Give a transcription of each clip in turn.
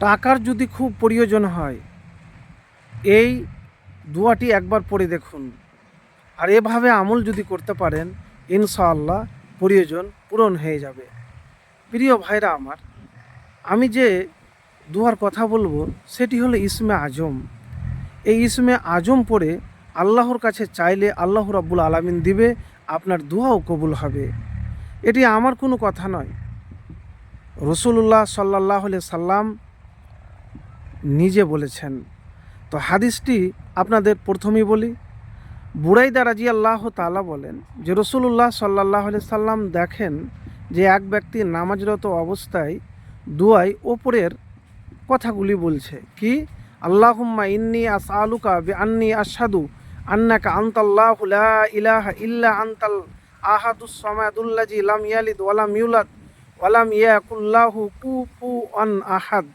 টাকার যদি খুব প্রয়োজন হয়, এই দোয়াটি একবার পড়ে দেখুন। আর এভাবে আমল যদি করতে পারেন, ইনশাআল্লাহ প্রয়োজন পূরণ হয়ে যাবে। প্রিয় ভাইরা আমার, আমি যে দুয়ার কথা বলব, সেটি হলো ইসমে আজম। এই ইসমে আজম পড়ে আল্লাহর কাছে চাইলে আল্লাহ রাব্বুল আলামিন দিবে, আপনার দোয়াও কবুল হবে। এটি আমার কোনো কথা নয়। রসুল্লাহ সাল্লাহ সাল্লাম নিজে বলেছেন। তো হাদিসটি আপনাদের প্রথমেই বলি। বুড়াইদা রাজি আল্লাহ তালা বলেন যে রসুল্লাহ সাল্লাহ সাল্লাম দেখেন যে এক ব্যক্তি নামাজরত অবস্থায় দুয়াই ওপরের কথাগুলি বলছে। কি? আল্লাহুম্মা ইন্নি আস আলুকা বি আন্নি আসাদু আন্নাকা আন্তাল্লাহু ইলাহা ইল্লা আন্তাল আহাদুস সামাদুল্লাজি লাম ইয়ালিদ ওয়ালাম ইউলাদ ওয়ালাম ইয়াকুল্লাহু কুফুয়ান আহাদ।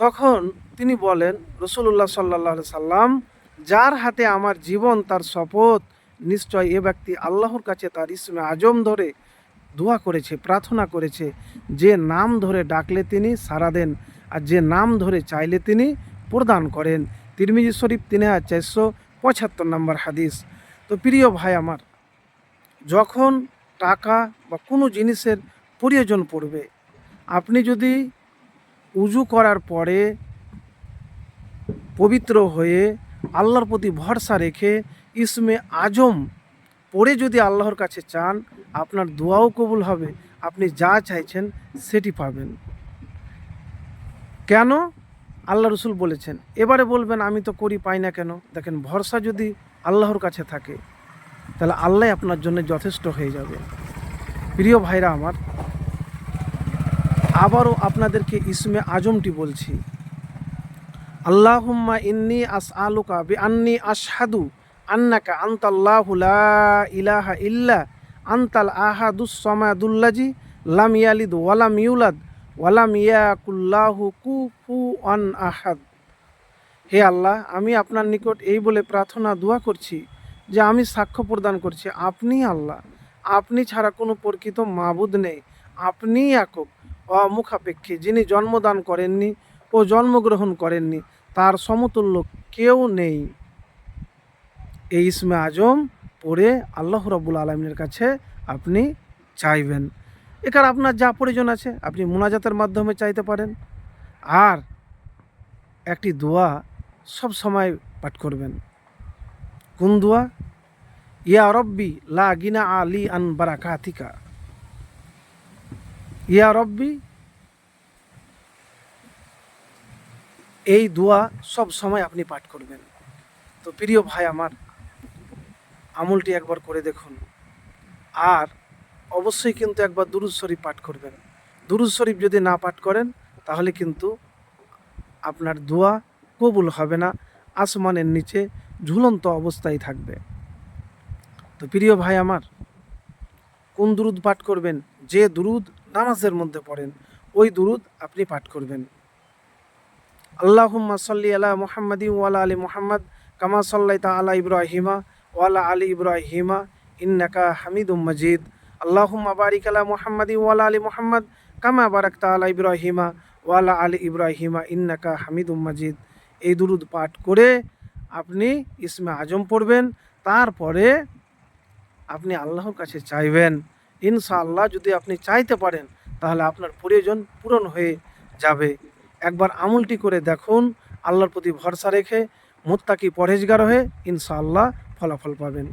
তখন তিনি বলেন রসুল্লাহ সাল্লাহ সাল্লাম, যার হাতে আমার জীবন, তার শপথ, নিশ্চয় এ ব্যক্তি আল্লাহর কাছে তার ইসমে আজম ধরে দোয়া করেছে, প্রার্থনা করেছে, যে নাম ধরে ডাকলে তিনি সারা দেন আর যে নাম ধরে চাইলে তিনি প্রদান করেন। তিরমিজি শরীফ তিন হাজার চারশো পঁচাত্তর নম্বর হাদিস। তো প্রিয় ভাই আমার, যখন টাকা বা কোনো জিনিসের প্রয়োজন পড়বে, আপনি যদি উজু করার পরে পবিত্র হয়ে আল্লাহর প্রতি ভরসা রেখে ইসমে আজম পড়ে যদি আল্লাহর কাছে চান, আপনার দোয়াও কবুল হবে। আপনি যা চাইছেন সেটি পাবেন। কেন? আল্লাহ রসুল বলেছেন, এবারে বলবেন, আমি তো করি, পাই না কেন? দেখেন, ভরসা যদি আল্লাহর কাছে থাকে, তাহলে আল্লাহ আপনার জন্য যথেষ্ট হয়ে যাবে। প্রিয় ভাইরা আমার আবারও আপনাদেরকে ইসমে আজমটি বলছি। আল্লাহুম্মা ইন্নি আস আলুকা বি আন্নি আশহাদু আন্নাকা আন্তাল্লাহু লা ইলাহা ইল্লা আন্তাল আহাদুস সামাদুল্লাজি লাম ইয়ালিদ ওয়ালাম ইউলাদ ওয়ালাম ইয়াকুল্লাহু কুফুয়ান আহাদ। হে আল্লাহ, আমি আপনার নিকট এই বলে প্রার্থনা, দোয়া করছি যে আমি সাক্ষ্য প্রদান করছি। আপনি আল্লাহ, আপনি ছাড়া কোনো প্রকৃত মাবুদ নেই। আপনি একক অমুখাপেক্ষী, যিনি জন্মদান করেননি ও জন্মগ্রহণ করেননি, তার সমতুল্য কেউ নেই। এই ইসমে আজম পড়ে আল্লাহ রব্বুল আলমিনের কাছে আপনি চাইবেন। এখানে আপনার যা প্রয়োজন আছে, আপনি মোনাজাতের মাধ্যমে চাইতে পারেন। আর একটি দোয়া সব সময় পাঠ করবেন। কোন দোয়া? ইয়া রব্বি লা গিনা আলি আন বারাকাতিকা। ইয়া রব্বি, এই দোয়া সব সময় আপনি পাঠ করবেন। তো প্রিয় ভাই আমার, আমলটি একবার করে দেখুন। আর অবশ্যই কিন্তু একবার দুরুজ শরীফ পাঠ করবেন। দুরুজ শরীফ যদি না পাঠ করেন, তাহলে কিন্তু আপনার দোয়া কবুল হবে না, আসমানের নিচে ঝুলন্ত অবস্থায় থাকবে। তো প্রিয় ভাই আমার, কোন দুরুদ পাঠ করবেন? যে দুরুদ নামাজের মধ্যে পড়েন, ওই দুরুদ আপনি পাঠ করবেন। আল্লাহুম্মা সাল্লি আলা মুহাম্মাদি ওয়ালা আলী মুহাম্মদ কামা সাল্লাইতা আলা ইব্রাহিমা ওয়ালা আলী ইব্রাহিমা ইন্নাকা হামিদুম মজিদ। আল্লাহুম্মা বারিক আলা মুহাম্মাদি ওয়ালা আলী মুহাম্মদ কামা বারাকতা আলা ইব্রাহিমা ওয়ালা আলী ইব্রাহিমা ইন্নাকা হামিদুম মজিদ। এই দুরুদ পাঠ করে আপনি ইসমে আজম পড়বেন, তারপরে আপনি আল্লাহর কাছে চাইবেন। ইনশাআল্লাহ যদি আপনি চাইতে পারেন, তাহলে আপনার প্রয়োজন পূরণ হয়ে যাবে। একবার আমলটি করে দেখুন, আল্লাহর প্রতি ভরসা রেখে মোত্তাকি পরহেজগার হয়ে ইনশাআল্লাহ ফলাফল পাবেন।